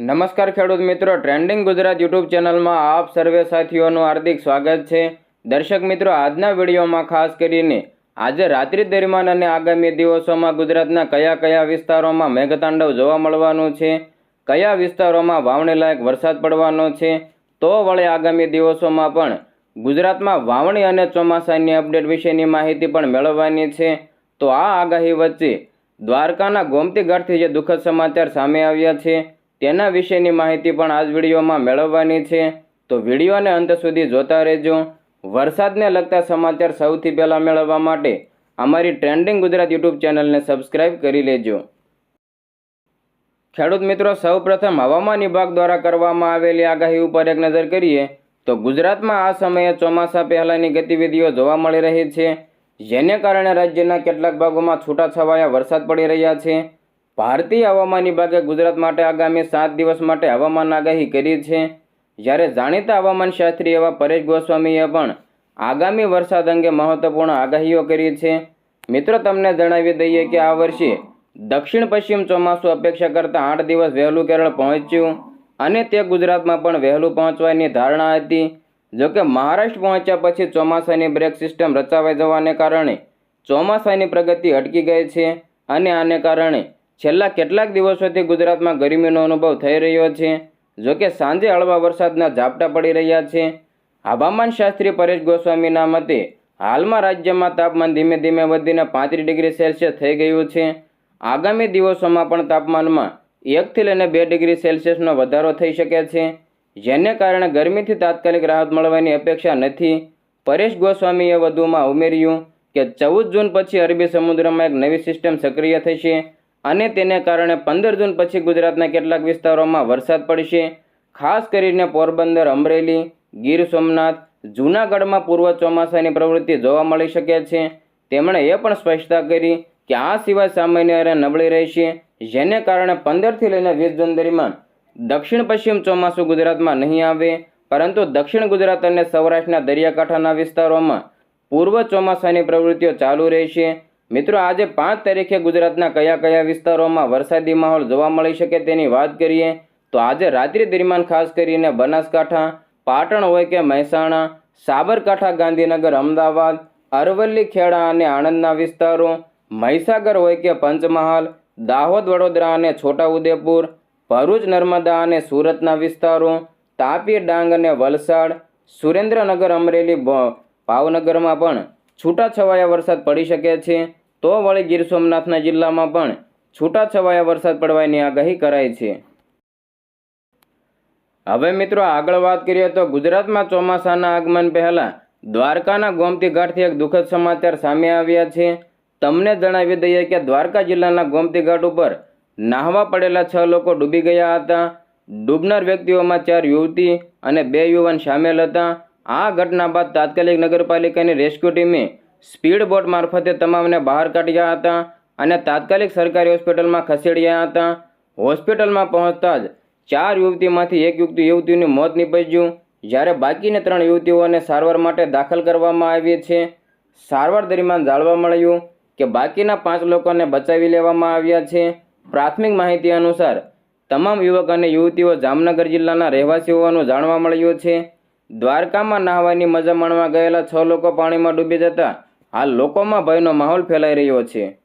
નમસ્કાર ખેડૂત મિત્રો ટ્રેન્ડિંગ ગુજરાત યુટ્યુબ ચેનલમાં આપ સર્વે સાથીઓનું હાર્દિક સ્વાગત છે. દર્શક મિત્રો, આજના વિડીયોમાં ખાસ કરીને આજે રાત્રિ દરમિયાન અને આગામી દિવસોમાં ગુજરાતના કયા કયા વિસ્તારોમાં મેઘતાંડવ જોવા મળવાનું છે, કયા વિસ્તારોમાં વાવણીલાયક વરસાદ પડવાનો છે, તો વળે આગામી દિવસોમાં પણ ગુજરાતમાં વાવણી અને ચોમાસાની અપડેટ વિશેની માહિતી પણ મેળવવાની છે. તો આ આગાહી વચ્ચે દ્વારકાના ગોમતીગઢથી જે દુઃખદ સમાચાર સામે આવ્યા છે તેના વિશેની માહિતી પણ આજ વિડીયોમાં મેળવવાની છે. તો વિડીયોને અંત સુધી જોતા રહેજો. વરસાદને લગતા સમાચાર સૌથી પહેલાં મેળવવા માટે અમારી ટ્રેન્ડિંગ ગુજરાત યુટ્યુબ ચેનલને સબસ્ક્રાઇબ કરી લેજો. ખેડૂત મિત્રો, સૌપ્રથમ હવામાન વિભાગ દ્વારા કરવામાં આવેલી આગાહી ઉપર એક નજર કરીએ, તો ગુજરાતમાં આ સમયે ચોમાસા પહેલાંની ગતિવિધિઓ જોવા મળી રહી છે. જેને કારણે રાજ્યના કેટલાક ભાગોમાં છૂટાછવાયા વરસાદ પડી રહ્યા છે. ભારતીય હવામાન વિભાગે ગુજરાત માટે આગામી સાત દિવસ માટે હવામાન આગાહી કરી છે. જ્યારે જાણીતા હવામાન શાસ્ત્રી એવા પરેશ ગોસ્વામીએ પણ આગામી વરસાદ અંગે મહત્વપૂર્ણ આગાહીઓ કરી છે. મિત્રો, તમને જણાવી દઈએ કે આ વર્ષે દક્ષિણ પશ્ચિમ ચોમાસું અપેક્ષા કરતાં આઠ દિવસ વહેલું કેરળ પહોંચ્યું અને તે ગુજરાતમાં પણ વહેલું પહોંચવાની ધારણા હતી. જોકે મહારાષ્ટ્ર પહોંચ્યા પછી ચોમાસાની બ્રેક સિસ્ટમ રચાવાઈ જવાને કારણે ચોમાસાની પ્રગતિ અટકી ગઈ છે અને આને કારણે છેલ્લા કેટલાક દિવસોથી ગુજરાતમાં ગરમીનો અનુભવ થઈ રહ્યો છે. જોકે સાંજે હળવા વરસાદના ઝાપટા પડી રહ્યા છે. હવામાન શાસ્ત્રી પરેશ ગોસ્વામીના મતે, હાલમાં રાજ્યમાં તાપમાન ધીમે ધીમે વધીને પાંત્રીસ ડિગ્રી સેલ્સિયસ થઈ ગયું છે. આગામી દિવસોમાં પણ તાપમાનમાં એકથી લઈને બે ડિગ્રી સેલ્સિયસનો વધારો થઈ શકે છે. જેને કારણે ગરમીથી તાત્કાલિક રાહત મળવાની અપેક્ષા નથી. પરેશ ગોસ્વામીએ વધુમાં ઉમેર્યું કે ચૌદ જૂન પછી અરબી સમુદ્રમાં એક નવી સિસ્ટમ સક્રિય થશે. અને તેને કારણે પંદર જૂન પછી ગુજરાતના કેટલાક વિસ્તારોમાં વરસાદ પડશે. ખાસ કરીને પોરબંદર, અમરેલી, ગીર સોમનાથ, જૂનાગઢમાં પૂર્વ ચોમાસાની પ્રવૃત્તિ જોવા મળી શકે છે. તેમણે એ પણ સ્પષ્ટતા કરી કે આ સિવાય સામાન્ય અરે નબળી રહેશે, જેને કારણે પંદરથી લઈને વીસ જૂન દરમિયાન દક્ષિણ પશ્ચિમ ચોમાસું ગુજરાતમાં નહીં આવે, પરંતુ દક્ષિણ ગુજરાત અને સૌરાષ્ટ્રના દરિયાકાંઠાના વિસ્તારોમાં પૂર્વ ચોમાસાની પ્રવૃત્તિઓ ચાલુ રહેશે. મિત્રો, આજે પાંચ તારીખે ગુજરાતના કયા કયા વિસ્તારોમાં વરસાદી માહોલ જોવા મળી શકે તેની વાત કરીએ, તો આજે રાત્રિ દરમિયાન ખાસ કરીને બનાસકાંઠા, પાટણ હોય કે મહેસાણા, સાબરકાંઠા, ગાંધીનગર, અમદાવાદ, અરવલ્લી, ખેડા અને આણંદના વિસ્તારો, મહીસાગર હોય કે પંચમહાલ, દાહોદ, વડોદરા અને છોટાઉદેપુર, ભરૂચ, નર્મદા અને સુરતના વિસ્તારો, તાપી, ડાંગ અને વલસાડ, સુરેન્દ્રનગર, અમરેલી ભાવનગરમાં પણ છૂટાછવાયા વરસાદ પડી શકે છે. તો વળી ગીર સોમનાથના જિલ્લામાં પણ છૂટાછવાયા વરસાદ પડવાની આગાહી કરાઈ છે. હવે મિત્રો આગળ વાત કરીએ તો ગુજરાતમાં ચોમાસાના આગમન પહેલાં દ્વારકાના ગોમતી ઘાટથી એક દુઃખદ સમાચાર સામે આવ્યા છે. તમને જણાવી દઈએ કે દ્વારકા જિલ્લાના ગોમતી ઘાટ ઉપર નાહવા પડેલા છ લોકો ડૂબી ગયા હતા. ડૂબનાર વ્યક્તિઓમાં ચાર યુવતી અને બે યુવાન સામેલ હતા. આ ઘટના બાદ તાત્કાલિક નગરપાલિકાની રેસ્ક્યુ ટીમે સ્પીડ બોટ મારફતે તમામને બહાર કાઢ્યા હતા અને તાત્કાલિક સરકારી હોસ્પિટલમાં ખસેડ્યા હતા. હોસ્પિટલમાં પહોંચતા જ ચાર યુવતીમાંથી એક યુવતી યુવતીનું મોત નીપજ્યું. જ્યારે બાકીની ત્રણ યુવતીઓને સારવાર માટે દાખલ કરવામાં આવી છે. સારવાર દરમિયાન જાણવા મળ્યું કે બાકીના પાંચ લોકોને બચાવી લેવામાં આવ્યા છે. પ્રાથમિક માહિતી અનુસાર તમામ યુવક અને યુવતીઓ જામનગર જિલ્લાના રહેવાસી હોવાનું જાણવા મળ્યું છે. દ્વારકામાં નાહવાની મજા માણવા ગયેલા છ લોકો પાણીમાં ડૂબી જતા હાલ લોકોમાં ભયનો માહોલ ફેલાઈ રહ્યો છે.